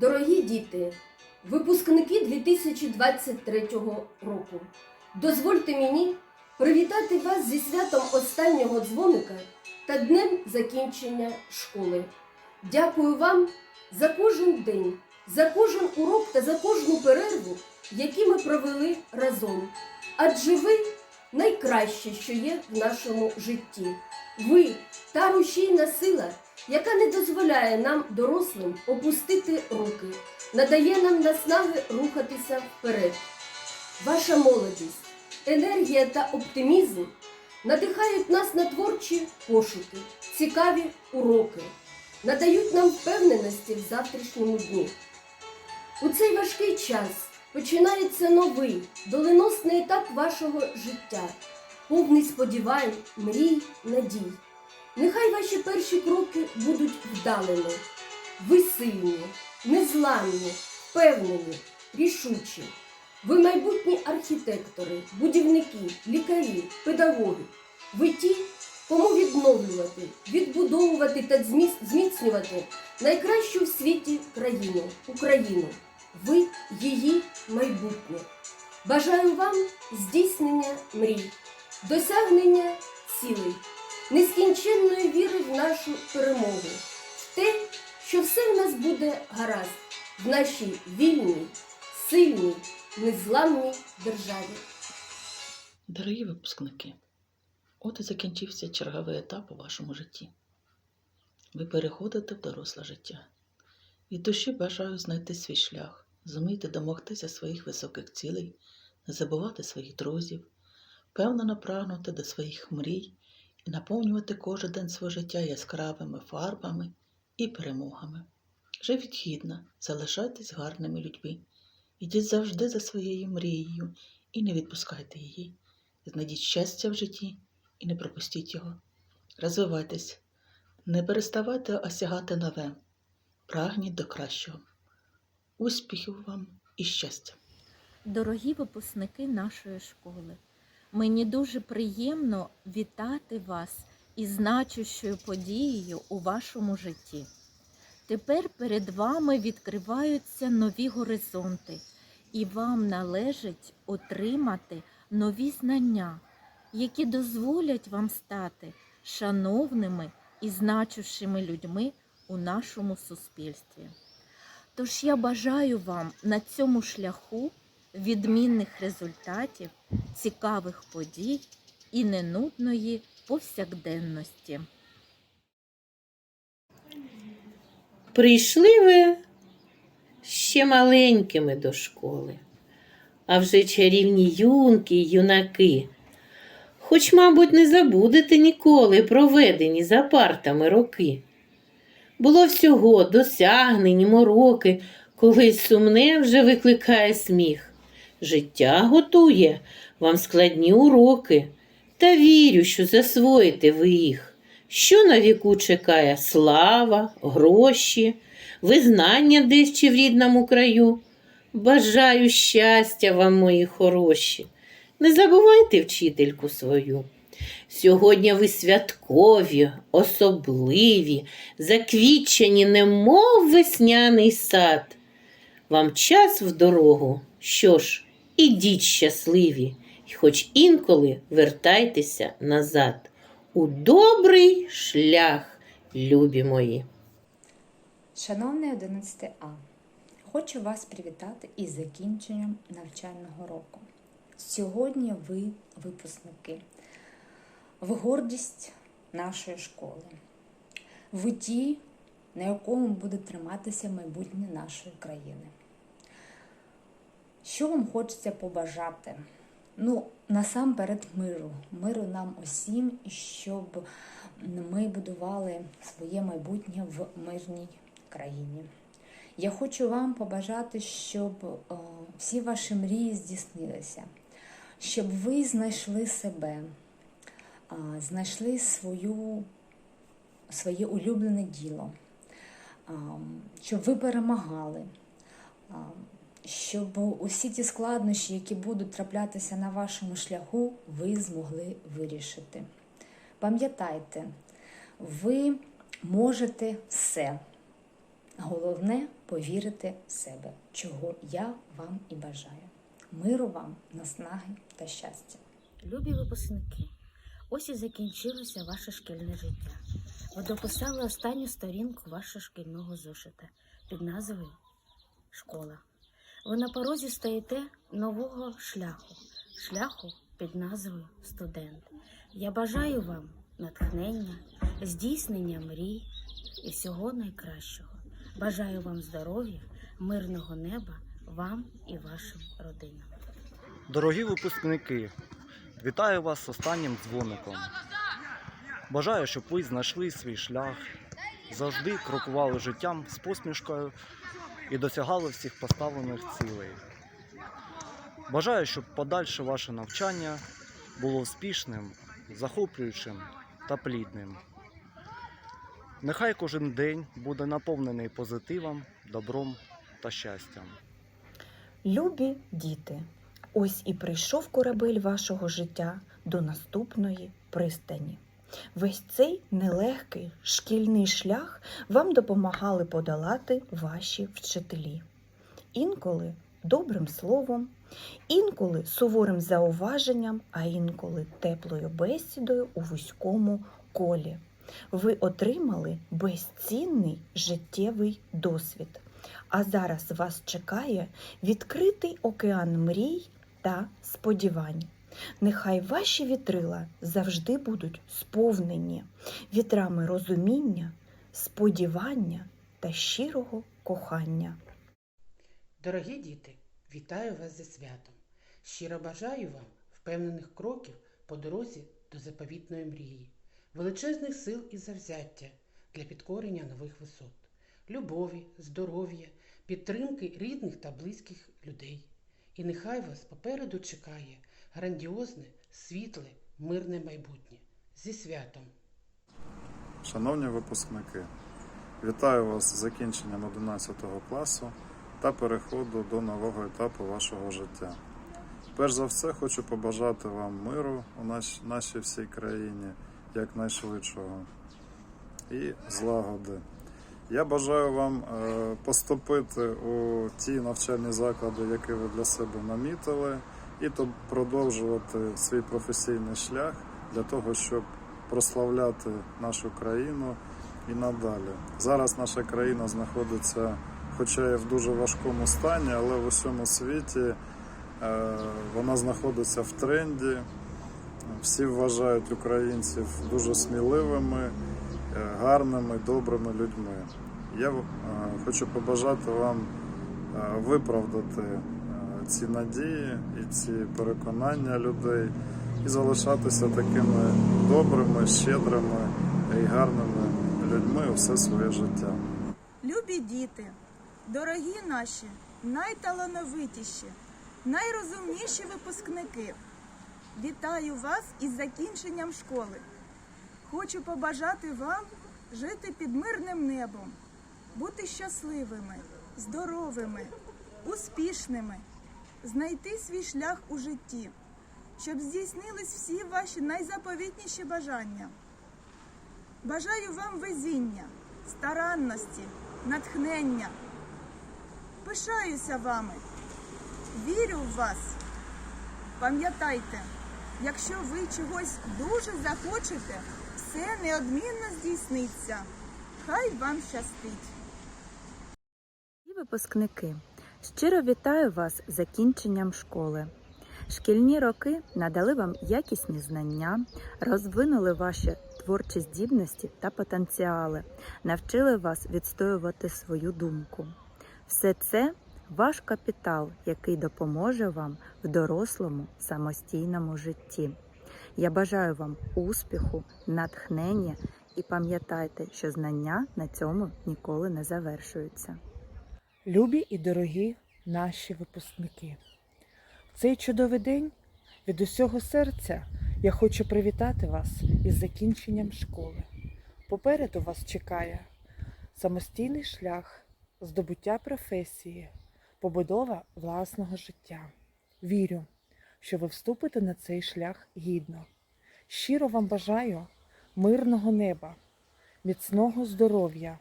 Дорогі діти, випускники 2023 року, дозвольте мені привітати вас зі святом останнього дзвоника та днем закінчення школи. Дякую вам за кожен день, за кожен урок та за кожну перерву, які ми провели разом. Адже ви найкраще, що є в нашому житті. Ви та рушійна сила, яка не дозволяє нам, дорослим, опустити руки, надає нам наснаги рухатися вперед. Ваша молодість, енергія та оптимізм надихають нас на творчі пошуки, цікаві уроки, надають нам впевненості в завтрашньому дні. У цей важкий час починається новий, доленосний етап вашого життя, повний сподівань, мрій, надій. Нехай ваші перші кроки будуть вдалими. Ви сильні, незламні, впевнені, рішучі. Ви майбутні архітектори, будівники, лікарі, педагоги. Ви ті, кому відновлювати, відбудовувати та зміцнювати найкращу в світі країну Україну. Ви її майбутнє. Бажаю вам здійснення мрій, досягнення цілей, нескінченної віри в нашу перемогу, в те, що все в нас буде гаразд в нашій вільній, сильній, незламній державі. Дорогі випускники, от і закінчився черговий етап у вашому житті. Ви переходите в доросле життя. Від душі бажаю знайти свій шлях, зуміти домогтися своїх високих цілей, не забувати своїх друзів, впевнено прагнути до своїх мрій і наповнювати кожен день свого життя яскравими фарбами і перемогами. Живіть гідно, залишайтесь гарними людьми. Ідіть завжди за своєю мрією і не відпускайте її. Знайдіть щастя в житті і не пропустіть його. Розвивайтесь, не переставайте осягати нове, прагніть до кращого. Успіхів вам і щастя! Дорогі випускники нашої школи, мені дуже приємно вітати вас із значущою подією у вашому житті. Тепер перед вами відкриваються нові горизонти, і вам належить отримати нові знання, які дозволять вам стати шановними і значущими людьми у нашому суспільстві. Тож я бажаю вам на цьому шляху відмінних результатів, цікавих подій і ненудної повсякденності. Прийшли ви ще маленькими до школи, а вже чарівні юнки й юнаки. Хоч, мабуть, не забудете ніколи проведені за партами роки. Було всього досягнені мороки, колись сумне вже викликає сміх. Життя готує вам складні уроки, та вірю, що засвоїте ви їх. Що на віку чекає слава, гроші, визнання десь чи в рідному краю. Бажаю щастя вам, мої хороші. Не забувайте вчительку свою. Сьогодні ви святкові, особливі, заквітчені, немов весняний сад. Вам час в дорогу, що ж, ідіть щасливі, й хоч інколи вертайтеся назад. У добрий шлях, любі мої. Шановний 11 А, хочу вас привітати із закінченням навчального року. Сьогодні ви випускники, ви гордість нашої школи, ви ті, на якому буде триматися майбутнє нашої країни. Що вам хочеться побажати? Ну, насамперед миру, миру нам усім, щоб ми будували своє майбутнє в мирній країні. Я хочу вам побажати, щоб е, всі ваші мрії здійснилися, щоб ви знайшли себе, знайшли свою, своє улюблене діло, щоб ви перемагали, щоб усі ті складнощі, які будуть траплятися на вашому шляху, ви змогли вирішити. Пам'ятайте, ви можете все. Головне повірити в себе, чого я вам і бажаю. Миру вам, наснаги та щастя. Любі випускники, ось і закінчилося ваше шкільне життя. Ви дописали останню сторінку вашого шкільного зошита під назвою Школа. Ви на порозі стоїте нового шляху, шляху під назвою Студент. Я бажаю вам натхнення, здійснення мрій і всього найкращого. Бажаю вам здоров'я, мирного неба, вам і вашим родинам. Дорогі випускники, вітаю вас з останнім дзвоником. Бажаю, щоб ви знайшли свій шлях, завжди крокували життям з посмішкою і досягали всіх поставлених цілей. Бажаю, щоб подальше ваше навчання було успішним, захоплюючим та плідним. Нехай кожен день буде наповнений позитивом, добром та щастям. Любі діти, ось і прийшов корабель вашого життя до наступної пристані. Весь цей нелегкий шкільний шлях вам допомагали подолати ваші вчителі. Інколи добрим словом, інколи суворим зауваженням, а інколи теплою бесідою у вузькому колі. Ви отримали безцінний життєвий досвід. А зараз вас чекає відкритий океан мрій та сподівань. Нехай ваші вітрила завжди будуть сповнені вітрами розуміння, сподівання та щирого кохання. Дорогі діти, вітаю вас зі святом. Щиро бажаю вам впевнених кроків по дорозі до заповітної мрії, величезних сил і завзяття для підкорення нових висот, любові, здоров'я, підтримки рідних та близьких людей. І нехай вас попереду чекає грандіозне, світле, мирне майбутнє. Зі святом! Шановні випускники, вітаю вас з закінченням 11 класу та переходу до нового етапу вашого життя. Перш за все, хочу побажати вам миру у наш- нашій всій країні якнайшвидшого і злагоди. Я бажаю вам е, поступити у ті навчальні заклади, які ви для себе намітили, і то продовжувати свій професійний шлях для того, щоб прославляти нашу країну і надалі. Зараз наша країна знаходиться, хоча і в дуже важкому стані, але в усьому світі е, вона знаходиться в тренді. Всі вважають українців дуже сміливими, е, гарними, добрими людьми. Я е, хочу побажати вам виправдати ці надії і ці переконання людей і залишатися такими добрими, щедрими і гарними людьми все своє життя. Любі діти, дорогі наші, найталановитіші, найрозумніші випускники. Вітаю вас із закінченням школи. Хочу побажати вам жити під мирним небом, бути щасливими, здоровими, успішними, знайти свій шлях у житті, щоб здійснились всі ваші найзаповітніші бажання. Бажаю вам везіння, старанності, натхнення. Пишаюся вами, вірю в вас. Пам'ятайте, якщо ви чогось дуже захочете, все неодмінно здійсниться. Хай вам щастить! І випускники, щиро вітаю вас з закінченням школи. Шкільні роки надали вам якісні знання, розвинули ваші творчі здібності та потенціали, навчили вас відстоювати свою думку. Все це ваш капітал, який допоможе вам в дорослому самостійному житті. Я бажаю вам успіху, натхнення і пам'ятайте, що знання на цьому ніколи не завершуються. Любі і дорогі наші випускники, в цей чудовий день від усього серця я хочу привітати вас із закінченням школи. Попереду вас чекає самостійний шлях, здобуття професії, побудова власного життя. Вірю, що ви вступите на цей шлях гідно. Щиро вам бажаю мирного неба, міцного здоров'я,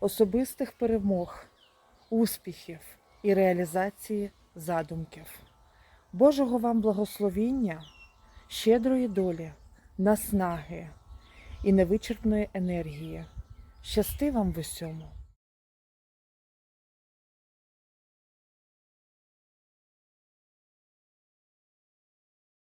особистих перемог, успіхів і реалізації задумків. Божого вам благословіння, щедрої долі, наснаги і невичерпної енергії. Щасти вам в усьому!